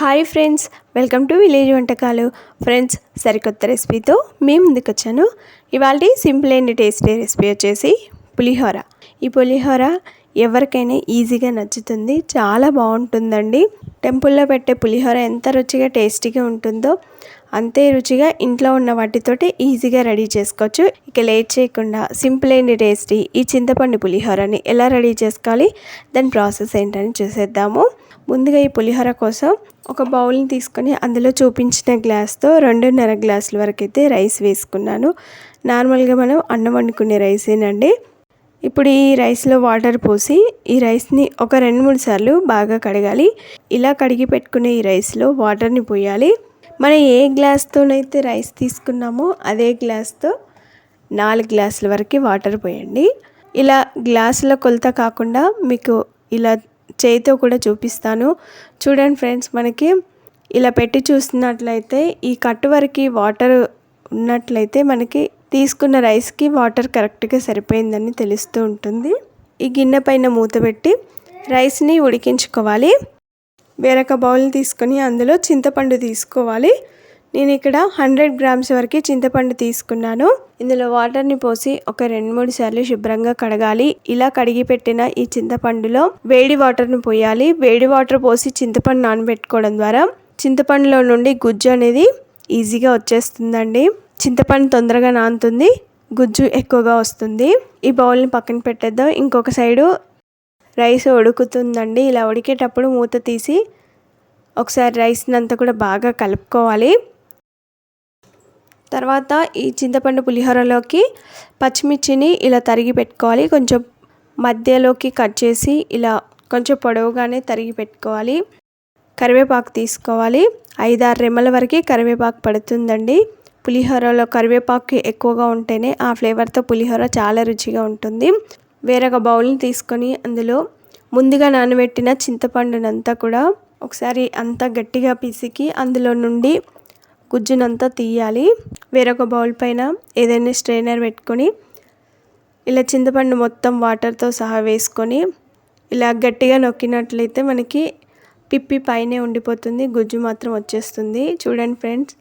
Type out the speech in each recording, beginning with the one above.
Hi friends welcome to village వంటకాలు. Friends సరికొత్త రెసిపీతో మీ ముందుకు వచ్చాను ఇవాళ సింపుల్ అండ్ టేస్టీ రెసిపీ వచ్చేసి పులిహోర. ఈ పులిహోర ఎవరికైనా ఈజీగా నచ్చుతుంది. చాలా బాగుంటుందండి. టెంపుల్లో పెట్టే పులిహోర ఎంత రుచిగా టేస్టీగా ఉంటుందో అంతే రుచిగా ఇంట్లో ఉన్న వాటితోటి ఈజీగా రెడీ చేసుకోవచ్చు. ఇక లేట్ చేయకుండా సింపుల్ అండ్ టేస్టీ ఈ చింతపండు పులిహోరని ఎలా రెడీ చేసుకోవాలి దాని ప్రాసెస్ ఏంటని చూసేద్దాము. ముందుగా ఈ పులిహోర కోసం ఒక బౌల్ని తీసుకొని అందులో చూపించిన గ్లాస్తో రెండున్నర గ్లాసుల వరకు అయితే రైస్ వేసుకున్నాను. నార్మల్గా మనం అన్నం వండుకునే రైసేనండి. ఇప్పుడు ఈ రైస్లో వాటర్ పోసి ఈ రైస్ని ఒక రెండు మూడు సార్లు బాగా కడగాలి. ఇలా కడిగి పెట్టుకునే ఈ రైస్లో వాటర్ని పోయాలి. మనం ఏ గ్లాస్తోనైతే రైస్ తీసుకున్నామో అదే గ్లాస్తో నాలుగు గ్లాసుల వరకు వాటర్ పోయండి. ఇలా గ్లాసుల కొలత కాకుండా మీకు ఇలా చేయితో కూడా చూపిస్తాను. చూడండి ఫ్రెండ్స్ మనకి ఇలా పెట్టి చూస్తున్నట్లయితే ఈ కట్టు వరకు వాటర్ ఉన్నట్లయితే మనకి తీసుకున్న రైస్కి వాటర్ కరెక్ట్గా సరిపోయిందని తెలుస్తూ ఉంటుంది. ఈ గిన్నె పైన మూత పెట్టి రైస్ని ఉడికించుకోవాలి. వేరొక బౌల్ తీసుకొని అందులో చింతపండు తీసుకోవాలి. నేను ఇక్కడ హండ్రెడ్ గ్రామ్స్ వరకు చింతపండు తీసుకున్నాను. ఇందులో వాటర్ని పోసి ఒక రెండు మూడు సార్లు శుభ్రంగా కడగాలి. ఇలా కడిగి పెట్టిన ఈ చింతపండులో వేడి వాటర్ని పోయాలి. వేడి వాటర్ పోసి చింతపండు నానబెట్టుకోవడం ద్వారా చింతపండులో నుండి గుజ్జు అనేది ఈజీగా వచ్చేస్తుందండి. చింతపండు తొందరగా నానుతుంది గుజ్జు ఎక్కువగా వస్తుంది. ఈ బౌల్ని పక్కన పెట్టేద్దాం. ఇంకొక సైడు రైస్ ఉడుకుతుందండి. ఇలా ఉడికేటప్పుడు మూత తీసి ఒకసారి రైస్ని అంతా కూడా బాగా కలుపుకోవాలి. తర్వాత ఈ చింతపండు పులిహోరలోకి పచ్చిమిర్చిని ఇలా తరిగి పెట్టుకోవాలి. కొంచెం మధ్యలోకి కట్ చేసి ఇలా కొంచెం పొడవుగానే తరిగి పెట్టుకోవాలి. కరివేపాకు తీసుకోవాలి. ఐదారు రెమ్మల వరకు కరివేపాకు పడుతుందండి. పులిహోరలో కరివేపాకు ఎక్కువగా ఉంటేనే ఆ ఫ్లేవర్తో పులిహోర చాలా రుచిగా ఉంటుంది. వేరొక బౌల్ని తీసుకొని అందులో ముందుగా నానబెట్టిన చింతపండునంతా కూడా ఒకసారి అంతా గట్టిగా పిసికి అందులో నుండి గుజ్జునంతా తీయాలి. వేరొక బౌల్ పైన ఏదైనా స్ట్రైనర్ పెట్టుకొని ఇలా చింతపండు మొత్తం వాటర్తో సహా వేసుకొని ఇలా గట్టిగా నొక్కినట్లయితే మనకి పిప్పి పైనే ఉండిపోతుంది గుజ్జు మాత్రం వచ్చేస్తుంది. చూడండి ఫ్రెండ్స్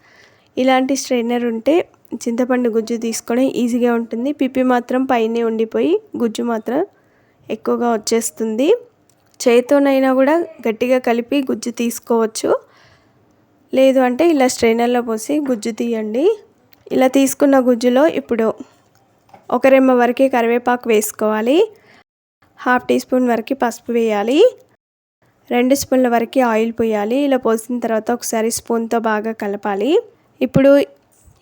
ఇలాంటి స్ట్రైనర్ ఉంటే చింతపండు గుజ్జు తీసుకొని ఈజీగా ఉంటుంది. పిప్పి మాత్రం పైనే ఉండిపోయి గుజ్జు మాత్రం ఎక్కువగా వచ్చేస్తుంది. చేతితోనైనా కూడా గట్టిగా కలిపి గుజ్జు తీసుకోవచ్చు. లేదు అంటే ఇలా స్ట్రైనర్లో పోసి గుజ్జు తీయండి. ఇలా తీసుకున్న గుజ్జులో ఇప్పుడు ఒక రెమ్మ వరకు కరివేపాకు వేసుకోవాలి. హాఫ్ టీ స్పూన్ వరకు పసుపు వేయాలి. రెండు స్పూన్ల వరకు ఆయిల్ పోయాలి. ఇలా పోసిన తర్వాత ఒకసారి స్పూన్తో బాగా కలపాలి. ఇప్పుడు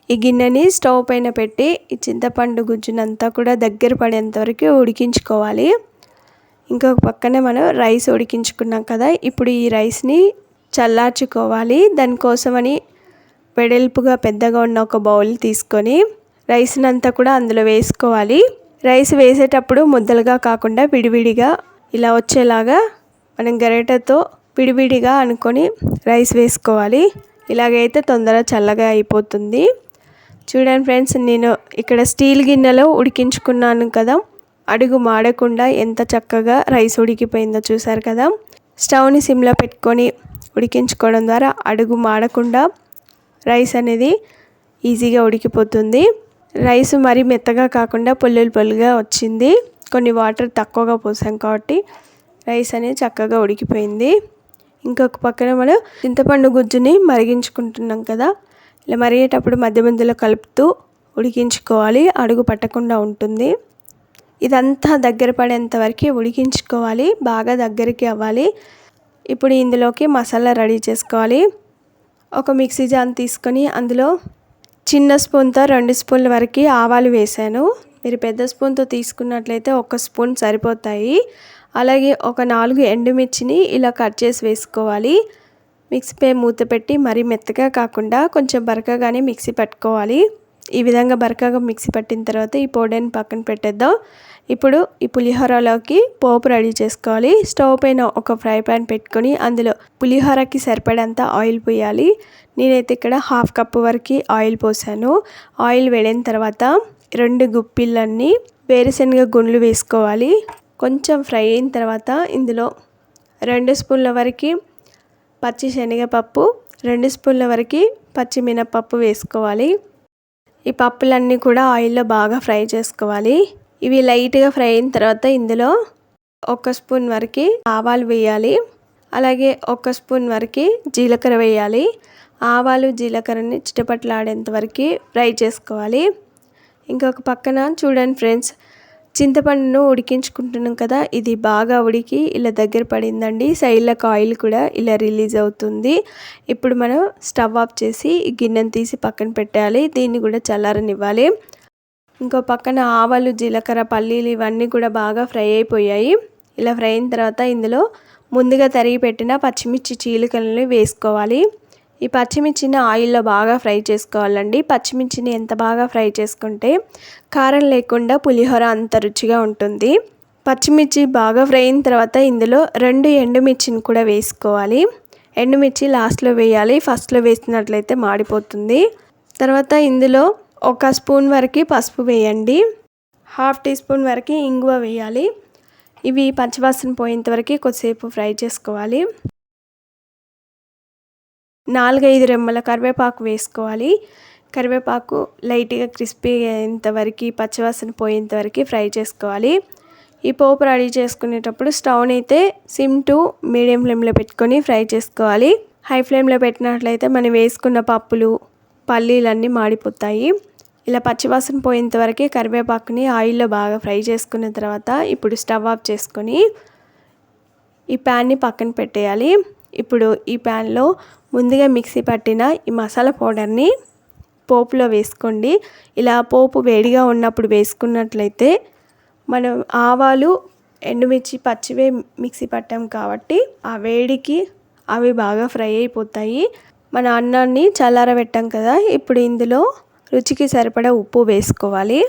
ఈ గిన్నెని స్టవ్ పైన పెట్టి ఈ చింతపండు గుజ్జునంతా కూడా దగ్గర పడేంత వరకు ఉడికించుకోవాలి. ఇంకొక పక్కనే మనం రైస్ ఉడికించుకున్నాం కదా ఇప్పుడు ఈ రైస్ని చల్లార్చుకోవాలి. దానికోసమని వెడల్పుగా పెద్దగా ఉన్న ఒక బౌల్ తీసుకొని రైస్ని అంతా కూడా అందులో వేసుకోవాలి. రైస్ వేసేటప్పుడు ముద్దలుగా కాకుండా విడివిడిగా ఇలా వచ్చేలాగా మనం గరిటెతో విడివిడిగా అనుకొని రైస్ వేసుకోవాలి. ఇలాగైతే తొందరగా చల్లగా అయిపోతుంది. చూడండి ఫ్రెండ్స్ నేను ఇక్కడ స్టీల్ గిన్నెలో ఉడికించుకున్నాను కదా. అడుగు మాడకుండా ఎంత చక్కగా రైస్ ఉడికిపోయిందో చూసారు కదా. స్టవ్ని సిమ్లో పెట్టుకొని ఉడికించుకోవడం ద్వారా అడుగు మాడకుండా రైస్ అనేది ఈజీగా ఉడికిపోతుంది. రైస్ మరీ మెత్తగా కాకుండా పొల్లులు పొల్లుగా వచ్చింది. కొన్ని వాటర్ తక్కువగా పోసాం కాబట్టి రైస్ అనేది చక్కగా ఉడికిపోయింది. ఇంకొక పక్కన మనం చింతపండు గుజ్జుని మరిగించుకుంటున్నాం కదా. ఇలా మరిగేటప్పుడు మధ్య మధ్యలో కలుపుతూ ఉడికించుకోవాలి. అడుగు పట్టకుండా ఉంటుంది. ఇదంతా దగ్గర పడేంత వరకు ఉడికించుకోవాలి. బాగా దగ్గరికి అవ్వాలి. ఇప్పుడు ఇందులోకి మసాలా రెడీ చేసుకోవాలి. ఒక మిక్సీ జాన్ తీసుకొని అందులో చిన్న స్పూన్తో రెండు స్పూన్ల వరకు ఆవాలు వేసాను మీరు పెద్ద స్పూన్తో తీసుకున్నట్లయితే ఒక స్పూన్ సరిపోతాయి. అలాగే ఒక నాలుగు ఎండుమిర్చిని ఇలా కట్ చేసి వేసుకోవాలి. మిక్సీపై మూత పెట్టి మరీ మెత్తగా కాకుండా కొంచెం బరకగానే మిక్సీ పట్టుకోవాలి. ఈ విధంగా బరకగా మిక్సీ పట్టిన తర్వాత ఈ పౌడర్ని పక్కన పెట్టేద్దాం. ఇప్పుడు ఈ పులిహోరలోకి పోపు రెడీ చేసుకోవాలి. స్టవ్ పైన ఒక ఫ్రై పాన్ పెట్టుకొని అందులో పులిహోరకి సరిపడేంత ఆయిల్ పోయాలి. నేనైతే ఇక్కడ హాఫ్ కప్ వరకు ఆయిల్ పోసాను. ఆయిల్ వేడిన తర్వాత రెండు గుప్పిళ్ళన్నీ వేరుశనగ గుండ్లు వేసుకోవాలి. కొంచెం ఫ్రై అయిన తర్వాత ఇందులో రెండు స్పూన్ల వరకు పచ్చి శనగపప్పు రెండు స్పూన్ల వరకు పచ్చిమినపప్పు వేసుకోవాలి. ఈ పప్పులన్నీ కూడా ఆయిల్లో బాగా ఫ్రై చేసుకోవాలి. ఇవి లైట్గా ఫ్రై అయిన తర్వాత ఇందులో ఒక స్పూన్ వరకు ఆవాలు వేయాలి. అలాగే ఒక స్పూన్ వరకు జీలకర్ర వేయాలి. ఆవాలు జీలకర్రని చిటపట్లాడేంత వరకు ఫ్రై చేసుకోవాలి. ఇంకొక పక్కన చూడండి ఫ్రెండ్స్ చింతపండును ఉడికించుకుంటున్నాం కదా ఇది బాగా ఉడికి ఇలా దగ్గర పడిందండి. సైడ్లకు ఆయిల్ కూడా ఇలా రిలీజ్ అవుతుంది. ఇప్పుడు మనం స్టవ్ ఆఫ్ చేసి గిన్నెను తీసి పక్కన పెట్టాలి. దీన్ని కూడా చల్లారనివ్వాలి. ఇంకో పక్కన ఆవాలు జీలకర్ర పల్లీలు ఇవన్నీ కూడా బాగా ఫ్రై అయిపోయాయి. ఇలా ఫ్రై అయిన తర్వాత ఇందులో ముందుగా తరిగి పెట్టిన పచ్చిమిర్చి చీలికలను వేసుకోవాలి. ఈ పచ్చిమిర్చిని ఆయిల్లో బాగా ఫ్రై చేసుకోవాలండి. పచ్చిమిర్చిని ఎంత బాగా ఫ్రై చేసుకుంటే కారం లేకుండా పులిహోర అంత రుచిగా ఉంటుంది. పచ్చిమిర్చి బాగా ఫ్రై అయిన తర్వాత ఇందులో రెండు ఎండుమిర్చిని కూడా వేసుకోవాలి. ఎండుమిర్చి లాస్ట్లో వేయాలి. ఫస్ట్లో వేసినట్లయితే మాడిపోతుంది. తర్వాత ఇందులో ఒక స్పూన్ వరకు పసుపు వేయండి. హాఫ్ టీ స్పూన్ వరకు ఇంగువ వేయాలి. ఇవి పచ్చివాసన పోయేంత వరకు కొద్దిసేపు ఫ్రై చేసుకోవాలి. నాలుగైదు రెమ్మల కరివేపాకు వేసుకోవాలి. కరివేపాకు లైట్గా క్రిస్పీ అయ్యేంత వరకు పచ్చివాసన పోయేంత వరకు ఫ్రై చేసుకోవాలి. ఈ పోపు రెడీ చేసుకునేటప్పుడు స్టవ్ని అయితే సిమ్ టు మీడియం ఫ్లేమ్లో పెట్టుకొని ఫ్రై చేసుకోవాలి. హై ఫ్లేమ్లో పెట్టినట్లయితే మనం వేసుకున్న పప్పులు పల్లీలన్నీ మాడిపోతాయి. ఇలా పచ్చివాసన పోయేంత వరకు కరివేపాకుని ఆయిల్లో బాగా ఫ్రై చేసుకున్న తర్వాత ఇప్పుడు స్టవ్ ఆఫ్ చేసుకొని ఈ ప్యాన్ని పక్కన పెట్టేయాలి. ఇప్పుడు ఈ ప్యాన్లో ముందుగా మిక్సీ పట్టిన ఈ మసాలా పౌడర్ని పోపులో వేసుకోండి. ఇలా పోపు వేడిగా ఉన్నప్పుడు వేసుకున్నట్లయితే మనం ఆవాలు ఎండుమిర్చి పచ్చివే మిక్సీ పట్టాం కాబట్టి ఆ వేడికి అవి బాగా ఫ్రై అయిపోతాయి. మన అన్నాన్ని చల్లారబెట్టాం కదా ఇప్పుడు ఇందులో రుచికి సరిపడా ఉప్పు వేసుకోవాలి.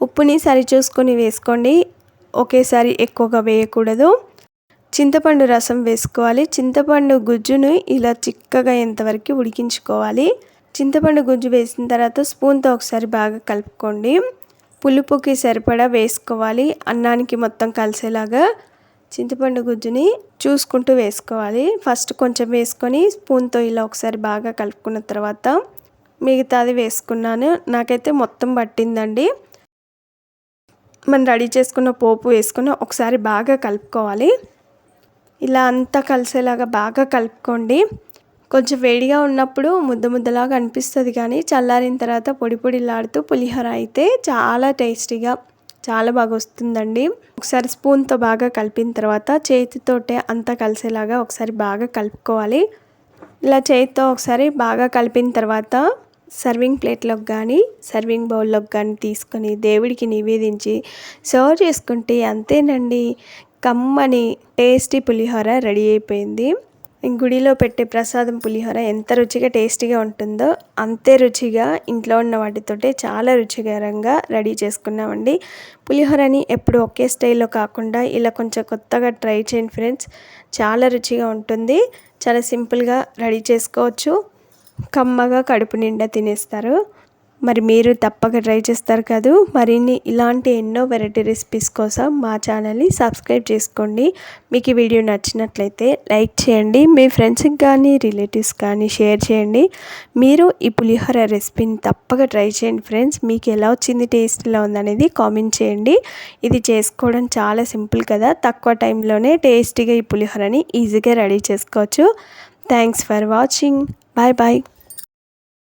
ఉప్పుని సరిచూసుకొని వేసుకోండి. ఒకేసారి ఎక్కువగా వేయకూడదు. చింతపండు రసం వేసుకోవాలి. చింతపండు గుజ్జును ఇలా చిక్కగా ఎంతవరకు ఉడికించుకోవాలి. చింతపండు గుజ్జు వేసిన తర్వాత స్పూన్తో ఒకసారి బాగా కలుపుకోండి. పులుపుకి సరిపడా వేసుకోవాలి. అన్నానికి మొత్తం కలిసేలాగా చింతపండు గుజ్జుని చూసుకుంటూ వేసుకోవాలి. ఫస్ట్ కొంచెం వేసుకొని స్పూన్తో ఇలా ఒకసారి బాగా కలుపుకున్న తర్వాత మిగతాది వేసుకున్నాను. నాకైతే మొత్తం పట్టిందండి. మనం రెడీ చేసుకున్న పోపు వేసుకుని ఒకసారి బాగా కలుపుకోవాలి. ఇలా అంతా కలిసేలాగా బాగా కలుపుకోండి. కొంచెం వేడిగా ఉన్నప్పుడు ముద్ద ముద్దలాగా అనిపిస్తుంది కానీ చల్లారిన తర్వాత పొడి పొడిలాడుతూ పులిహోర అయితే చాలా టేస్టీగా చాలా బాగా వస్తుందండి. ఒకసారి స్పూన్తో బాగా కలిపిన తర్వాత చేతితోటే అంతా కలిసేలాగా ఒకసారి బాగా కలుపుకోవాలి. ఇలా చేతితో ఒకసారి బాగా కలిపిన తర్వాత సర్వింగ్ ప్లేట్లోకి కానీ సర్వింగ్ బౌల్లోకి కానీ తీసుకొని దేవుడికి నివేదించి సర్వ్ చేసుకుంటే అంతేనండి. కమ్మని టేస్టీ పులిహోర రెడీ అయిపోయింది. గుడిలో పెట్టే ప్రసాదం పులిహోర ఎంత రుచిగా టేస్టీగా ఉంటుందో అంతే రుచిగా ఇంట్లో ఉన్న వాటితోటే చాలా రుచికరంగా రెడీ చేసుకున్నామండి. పులిహోరని ఎప్పుడు ఒకే స్టైల్లో కాకుండా ఇలా కొంచెం కొత్తగా ట్రై చేయండి ఫ్రెండ్స్. చాలా రుచిగా ఉంటుంది. చాలా సింపుల్గా రెడీ చేసుకోవచ్చు. కమ్మగా కడుపు నిండా తినేస్తారు. మరి మీరు తప్పక ట్రై చేస్తారు కాదు. మరిన్ని ఇలాంటి ఎన్నో వెరైటీ రెసిపీస్ కోసం మా ఛానల్ని సబ్స్క్రైబ్ చేసుకోండి. మీకు ఈ వీడియో నచ్చినట్లయితే లైక్ చేయండి. మీ ఫ్రెండ్స్కి కానీ రిలేటివ్స్ కానీ షేర్ చేయండి. మీరు ఈ పులిహోర రెసిపీని తప్పక ట్రై చేయండి ఫ్రెండ్స్ మీకు ఎలా వచ్చింది టేస్ట్ ఎలా ఉందనేది కామెంట్ చేయండి. ఇది చేసుకోవడం చాలా సింపుల్ కదా. తక్కువ టైంలోనే టేస్టీగా ఈ పులిహోరని ఈజీగా రెడీ చేసుకోవచ్చు. Thanks for watching bye bye